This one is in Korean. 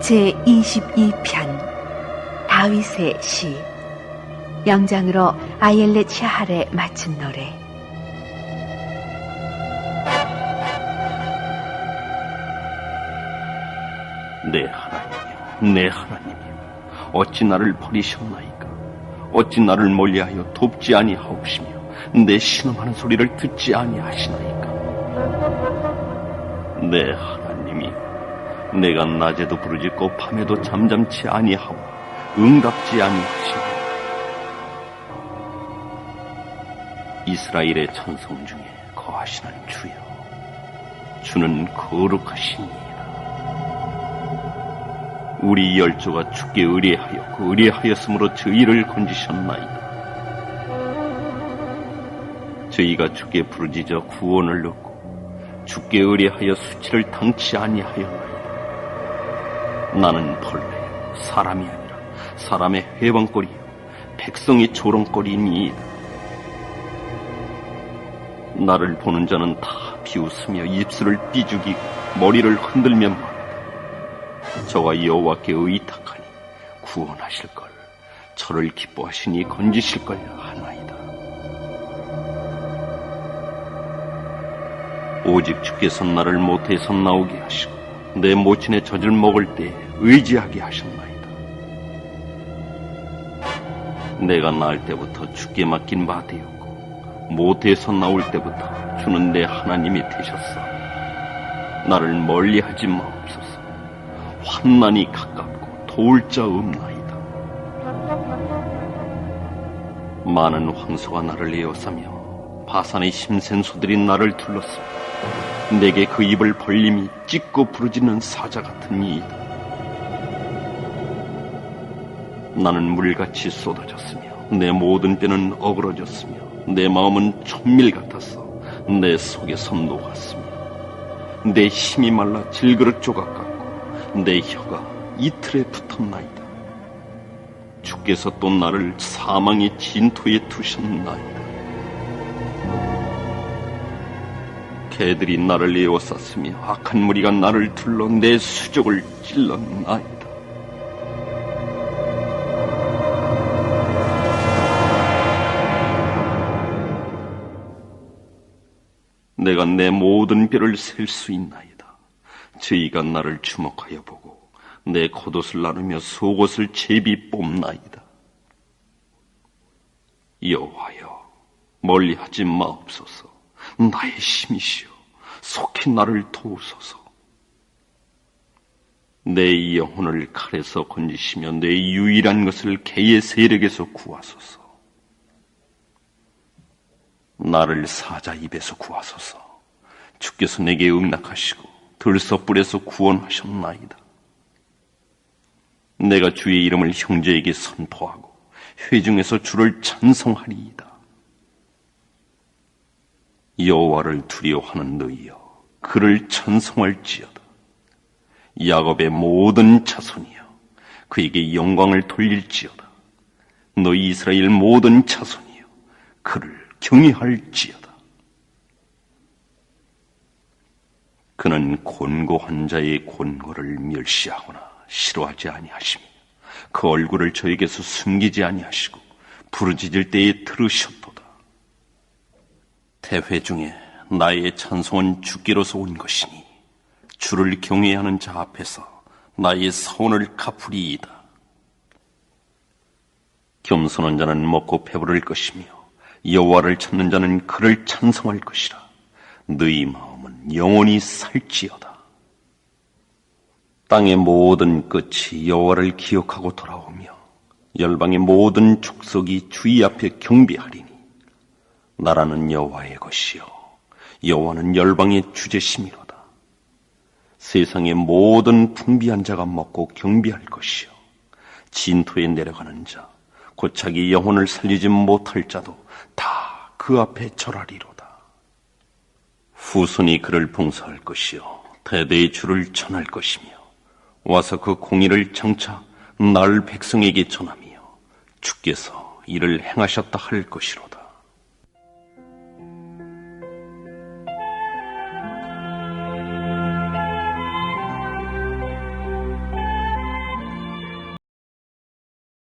제 22편 다윗의 시 영장으로 아옐렛 샤할에 맞춘 노래 내 하나님이여, 내 하나님이여, 어찌 나를 버리셨나이까? 어찌 나를 멀리하여 돕지 아니하옵시며 내 신음하는 소리를 듣지 아니하시나이까? 내 하나님이여, 내가 낮에도 부르짖고 밤에도 잠잠치 아니하고 응답지 아니하시며 이스라엘의 천성 중에 거하시는 주여, 주는 거룩하시니 우리 열조가 주께 의뢰하였고 의뢰하였으므로 저희를 건지셨나이다. 저희가 주께 부르짖어 구원을 얻고 주께 의뢰하여 수치를 당치 아니하였나이다. 나는 벌레 사람이 아니라 사람의 해방거리요 백성의 조롱거리니이다. 나를 보는 자는 다 비웃으며 입술을 삐죽이고 머리를 흔들며 말한다. 저와 여호와께 의탁하니 구원하실 걸 저를 기뻐하시니 건지실 걸 오직 주께서 나를 못해서 나오게 하시고 내 모친의 젖을 먹을 때 의지하게 하셨나이다. 내가 낳을 때부터 주께 맡긴 바 되었고 못해서 나올 때부터 주는 내 하나님이 되셨어. 나를 멀리하지 마옵소서. 환난이 가깝고 도울 자 없나이다. 많은 황소가 나를 에워싸며 바산의 힘센 소들이 나를 둘렀으며 내게 그 입을 벌림이 찢고 부르짖는 사자 같은 이이다. 나는 물같이 쏟아졌으며 내 모든 뼈는 어그러졌으며 내 마음은 천밀 같았어 내 속에서 녹았으며 내 힘이 말라 질그릇 조각 같고 내 혀가 이틀에 붙었나이다. 주께서 또 나를 사망의 진토에 두셨나이다. 개들이 나를 에워쌌으며 악한 무리가 나를 둘러 내 수족을 찔렀나이다. 내가 내 모든 뼈를 셀 수 있나이다. 저희가 나를 주목하여 보고 내 겉옷을 나누며 속옷을 제비 뽑나이다. 여호와여 멀리하지 마옵소서. 나의 힘이시여 속히 나를 도우소서. 내 영혼을 칼에서 건지시며 내 유일한 것을 개의 세력에서 구하소서. 나를 사자 입에서 구하소서. 주께서 내게 응낙하시고 들서불에서 구원하셨나이다. 내가 주의 이름을 형제에게 선포하고 회중에서 주를 찬송하리이다. 여호와를 두려워하는 너희여 그를 찬송할지어다. 야곱의 모든 자손이여 그에게 영광을 돌릴지어다. 너희 이스라엘 모든 자손이여 그를 경외할지어다. 그는 곤고한 자의 곤고를 멸시하거나 싫어하지 아니하시며 그 얼굴을 저에게서 숨기지 아니하시고 부르짖을 때에 들으셨도다. 대회 중에 나의 찬송은 주께로서 온 것이니 주를 경외하는 자 앞에서 나의 서원을 갚으리이다. 겸손한 자는 먹고 배부를 것이며 여호와를 찾는 자는 그를 찬송할 것이라. 너희 마음은 영원히 살지어다. 땅의 모든 끝이 여호와를 기억하고 돌아오며 열방의 모든 족속이 주의 앞에 경배하리니 나라는 여호와의 것이요 여호와는 열방의 주제심이로다. 세상의 모든 풍비한 자가 먹고 경배할 것이요 진토에 내려가는 자, 곧 자기 영혼을 살리지 못할 자도 다 그 앞에 절하리로다. 후손이 그를 봉사할 것이요 대대의 주를 전할 것이며 와서 그 공의를 장차 날 백성에게 전하며 주께서 이를 행하셨다 할 것이로다.